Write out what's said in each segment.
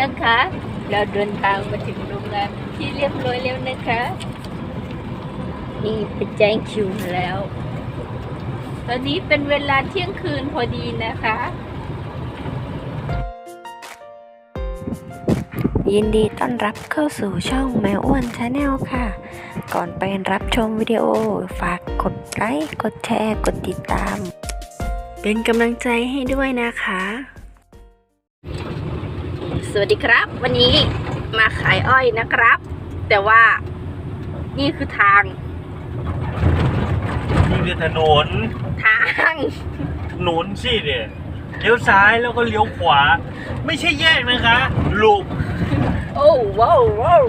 นะคะ เราเดินทางมาถึงโรงงานที่เรียบร้อยแล้วนะคะ นี่ไปแจ้งคิวมาแล้ว ตอนนี้เป็นเวลาเที่ยงคืนพอดีนะคะ ยินดีต้อนรับเข้าสู่ช่องแมวอ้วนชาแนลค่ะ ก่อนไปรับชมวิดีโอฝากกดไลค์ กดแชร์ กดติดตาม เป็นกำลังใจให้ด้วยนะคะ สวัสดีครับ วันนี้มาขายอ้อยนะครับ แต่ว่านี่คือทางนี่คือถนนทาง ถนนสิเนี่ยเลี้ยวซ้ายแล้วก็เลี้ยวขวา ไม่ใช่แยกนะคะลูกโอ้ว้าวว้าว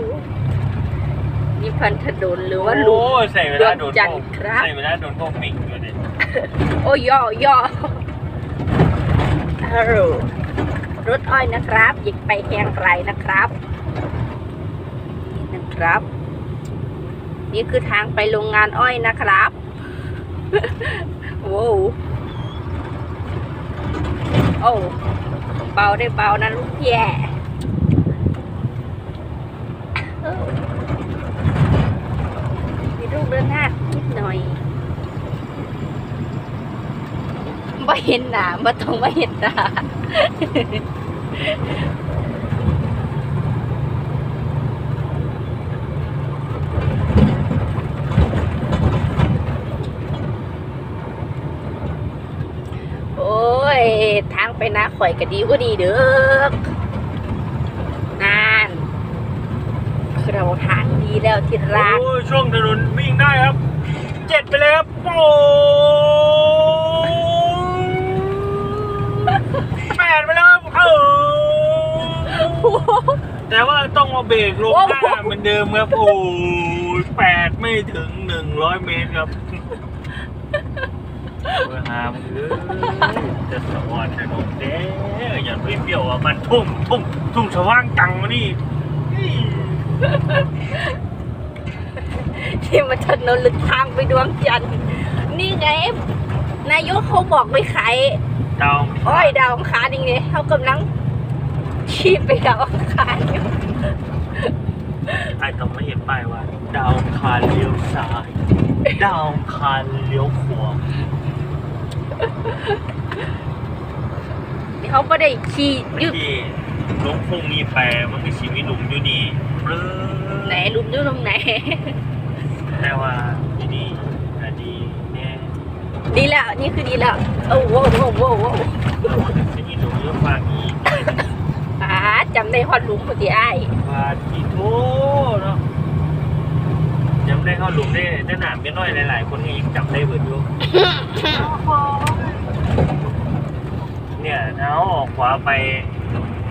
นี่พันธดลหรือว่าลุโอ้งใส่เวลาโดนดวงจันทร์พวกครับใส่เวลาโดนพวกมิงอยู่เนี่ยโอ้ย่อย่อฮัลโหล รถอ้อยนะครับยิงไปแหงไรนะครับนี่นะครับ นี่คือทางไปโรงงานอ้อยนะครับโว้วโอ้เบาได้เบานะลูกแย่เออมีลูกเดินหน้านิดหน่อยไม่เห็นหนาไม่ต้องไม่เห็นหนา โอ้ย ทางไปนาข่อยก็ดีกว่าดีเด้อนานคือเราทางดีแล้วที่รักโอ้ยช่วงถนนวิ่งได้ครับ เจ็ดไปเลยครับโอ้แปดไปแล้วครับเออ แต่ว่าต้องมาเบรกลงหน้าเหมือนเดิมครับโอ้ยแปดไม่ถึงหนึ่งร้อยเมตรครับเวลามันเอ้ยจะสวรรค์ถนนเด้ออย่าไปเปรี้ยวอะมันทุ่มทุ่มทุ่มสว่างจังมานี่ที่มันถนนหรือทางไปดวงจันทร์นี่ไงนายกเขาบอกไปขายดาวอ้อยดาวอังคารนี่ไงเขากำลัง ขี่ไปดาวอังคารอยู่ไอ้ต้องไม่เห็นป้ายว่า ดาวอังคารเลี้ยวซ้าย ดาวอังคารเลี้ยวขวาเขาไม่ได้ขี่ยึดที่ลงคงมีแปรมันมีชีวิตหลุมอยู่นี่ปลื้ไหนลุมอยู่ตรงไหน แต่ว่าที่นี่อันนี้เนี่ยดีแล้วนี่คือดีแล้วโอ้โหโอ้โหโอ้โหชีวิตหลุมเยอะมากอีกอ่าจำ ได้ฮอดหลุมพอดีไอ้ายว่าที่โทเนาะจำได้เข้าหลุมได้ได้หนามกันน้อยหลายๆ คนก็ยังจำได้เบิดอยู่เนี่ยถ้าเอาออกขวาไป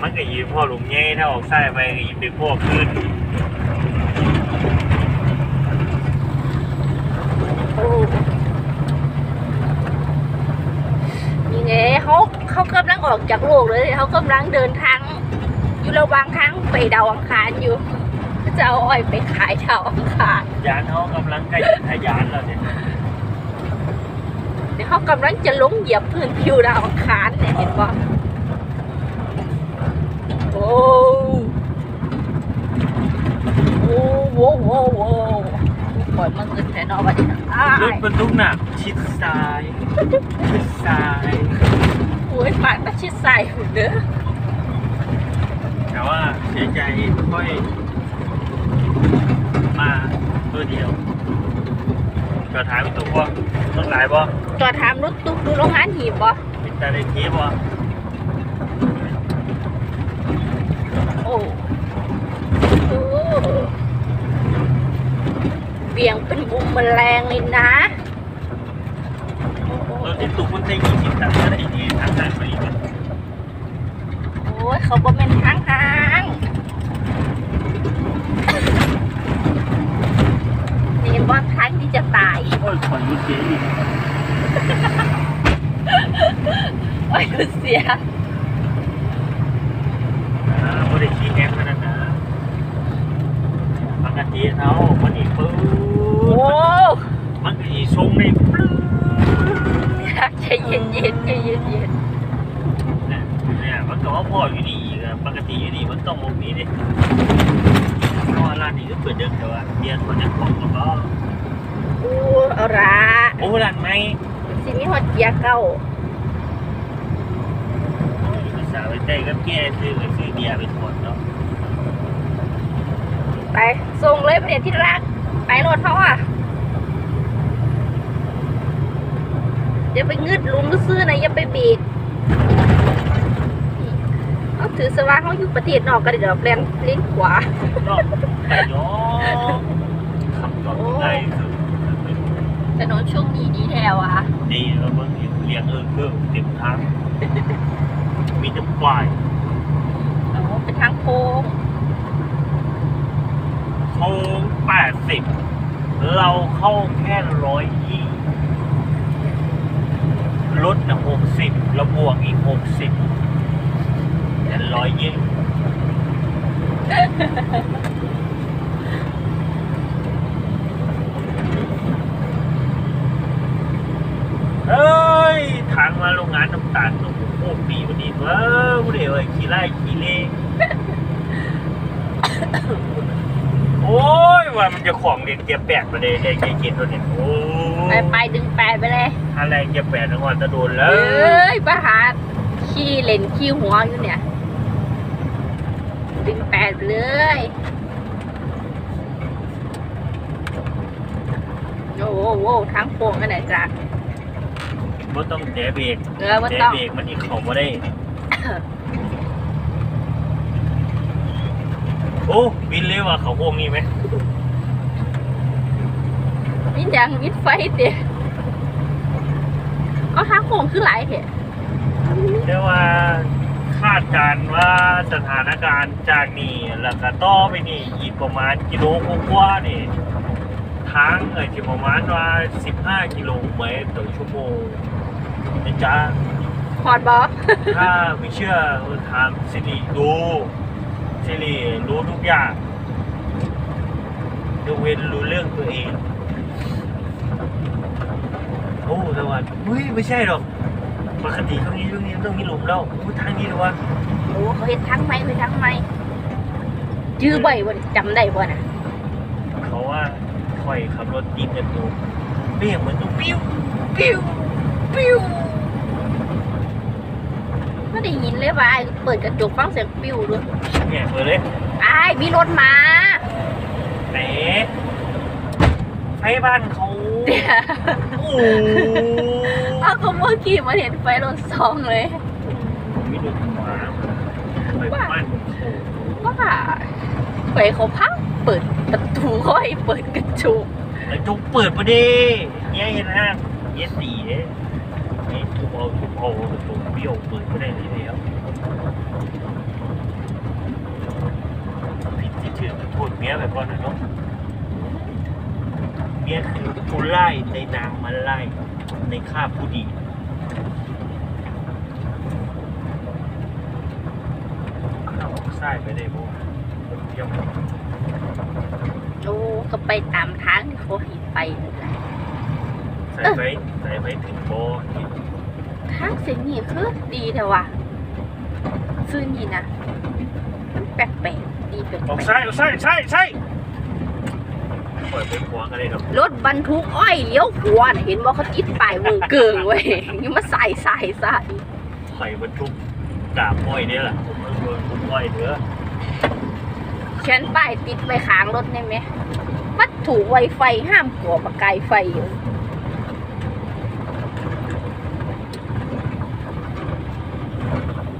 มันก็ยืนพ่อหลุมใหญ่ถ้าออกซ้ายไปก็ยืนดึงพ่อขึ้นโอ้นี่ไงเขาเขากำลังออกจากโลกเลย เขากำลังเดินทางอยู่ ระหว่างทางไปดาวอังคารอยู่จะเอาอ้อยไปขายดาวอังคารยานเขากำลังใกล้ทะยานแล้วเนี่ยเดี๋ยวเขากำลังจะลงเหยียบพื้นผิวดาวอังคารเนี่ยเห็นปะโอ้โอ้โหโอ้โหปล่อยมันเงินแทนเอาไปอ้ารถบรรทุกหนักชิดซ้าย ชิดซ้ายโอ้ยปาดมาชิดใส่หุ่นเด้อแต่ว่าเสียใจค่อยมาตัวเดียวก็ถามไปตัวว่าต้องหลายบ่จอดถามรถตุ๊กดูโรงงานหีบบ่เป็นตาได้ทีบ่โอ้โอ้เบี่ยงเป็นบุมแมลงเลยนะโอ้โหรถที่ตุกมันได้ยี่สิบตันก็ได้ดีทางสายฟรีกันโอ้ยเขาบ่เป็นทางทางนี่ว่าทางที่จะตาย โอ้ยขอนยุติอีก โอ้ยกูเสีย อ่าบ่ได้ขี้แห้งขนาดนั้นนะปกติ เขามันอีกปึ๊บโอ้มันก็อีทรงในปลื้มใจเย็นเย็นๆใจเย็นเย็นเนี่ยเนี่ยมันก็เขาพออยู่ดีอีกอะปกติอยู่ดีมันต้องมุมนี้ดิเพราะว่าร้านนี้ก็เปิดดึกแต่ว่าเบียร์คนจะของแล้วก็อู้เอาละโอ้ร้านไหมสิมีฮอตเกียร์เก้าภาษาวไปเต้ก็แก้ซื้อไปซื้อเบียร์ไปถอดเนาะ ไปส่งเลยประเดี๋ยวที่รัก ไปรถเขาอะอย่าไปงึดลุมซื้อๆนะอย่าไปเบรกเขาถือสว่างเขาอยู่ประเทศนอกก็ได้เดี๋ยวแปลนเลี้ยงขวาเนาะแต่ย้อนคำตอบที่ได้คือถนนช่วงนี้ดีแถวอะดีแล้วเมื่อกี้เรียงเออเครื่องเต็มทางมีแต่ควายโอ้เป็นทางโค้ง โค้งแปดสิบเราเข้าแค่ร้อยยี่ลดนะหกสิบแล้วบวกอีกหกสิบเป็นร้อยยี่เฮ้ย ทางมาโรงงานน้ำตาลโอ้โหปีวันนี้เว้ยวันนี้เว้ยขี่ไล่ขี่เล่ โอ้ยว่ามันจะข องเด็กเกียร์แปดมาเลยได้เกียร์เจ็ดตัวเนี่ยโอ้ไปไปดึงแปดไปเลยอะไรเกียร์แปดทั้งวันจะโดนแล้เอว้ยประหารขี้เล่นขี้หัวอยู่เนี่ย ดึงแปดไปเลยโอ้โหโอ้โหทางโค้งกันไหนจ้ะไม่ต้องแตะเบรกเออว่าแตะต้องเบรกมันอีกของมาได้โอ้บินเลยว่ะเขาโค้งนี่ไหม มิดยังมิดไฟเตี๋ยเอาทางโค้งคือหลายเถอะเรียกว่าคาดการณ์ว่าสถานการณ์จากนี่แล้วก็ต่อไปนี่อีกประมาณกิโลกว่าๆนี่ทางเอ่ยที่ประมาณว่า 15 กิโลเมตรต่อชั่วโมงนะจ๊ะฮอดบอถ้าไม่เชื่อถามสิริดูสิริรู้ทุกอย่างยกเว้นรู้เรื่องตัวเอง โอ้แต่ว่าเฮ้ยไม่ใช่หรอกปกติตรงนี้ตรงนี้ตรงนี้หลุมแล้วพูดทางนี้หรอวะโอ้เขาเห็นทั้งไหมเห็นทั้งไหมจื้อบ่อยบ่เนี่ยจำได้บ่น่ะเขาว่าคอยขับรถยิงกันตัวเบี่ยงเหมือนตัวปิ้วปิ้วปิ้วไม่ได้ยินเลยว่าไอ้เปิดกระจกฟังเสียงปิ้วด้วยแง่เปิดเลยไอ้ายมีรถมาไหนไฟบ้านเขา โอ้เอาก็เมื่อกี้มาเห็นไฟรถซองเลยไม่ดูมาไปบ้านเขาว่าไปเขาพังเปิดประตูเขาให้เปิดกระจกไอ้จุกเปิดมาดิเนี่ยเห็นห้างเย็ดตีเด้นี่ทุบเอาทุบเอาจุกเบี้ยวเปิดไม่ได้เลยแล้วผิดที่ถือโทษเมียแบบก่อนนะเนาะ เมียคือผู้ไล่ในนางมาไล่ในข้าบผู้ดีข้าวไส้ไปได้บ่ผมเที่ยวโอ้ก็ไปตามทางที่เขาให้ไปนั่นแหละใส่ไปใส่ไปถึงโบนี่ทางเส้นนี้คือดีแต่ว่าซื้อนี่นะมันแปลกๆดีแปลออกกใช่ใช่ใช่ใช่ เปิดไปขวางกันเลยครับๆรถบรรทุกอ้อยเลี้ยวขวาน่ะเห็นว่าเขาติดป้ายเมืองเกิงเว้ยยังมาใส่ใส่ใส่ไข่บรรทุกกาบอ้อยเนี่ยแหละผมมันโดนทุกอ้อยเถอะฉันป้ายติดไว้ข้างรถได้ไหมวัตถุไวไฟห้ามก่อประกายไฟอยู่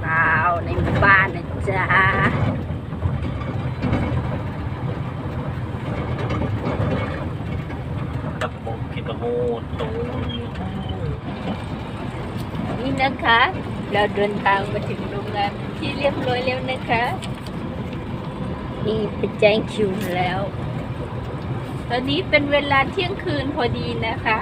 เปล่าในหมู่บ้านนะจ๊ะ กับกกิตะโมตูนี่นะคะ เราเดินทางมาถึงโรงแรมที่เรียบร้อยแล้วนะคะ นี่ไปแจ้งคิวมาแล้ว ตอนนี้เป็นเวลาเที่ยงคืนพอดีนะคะ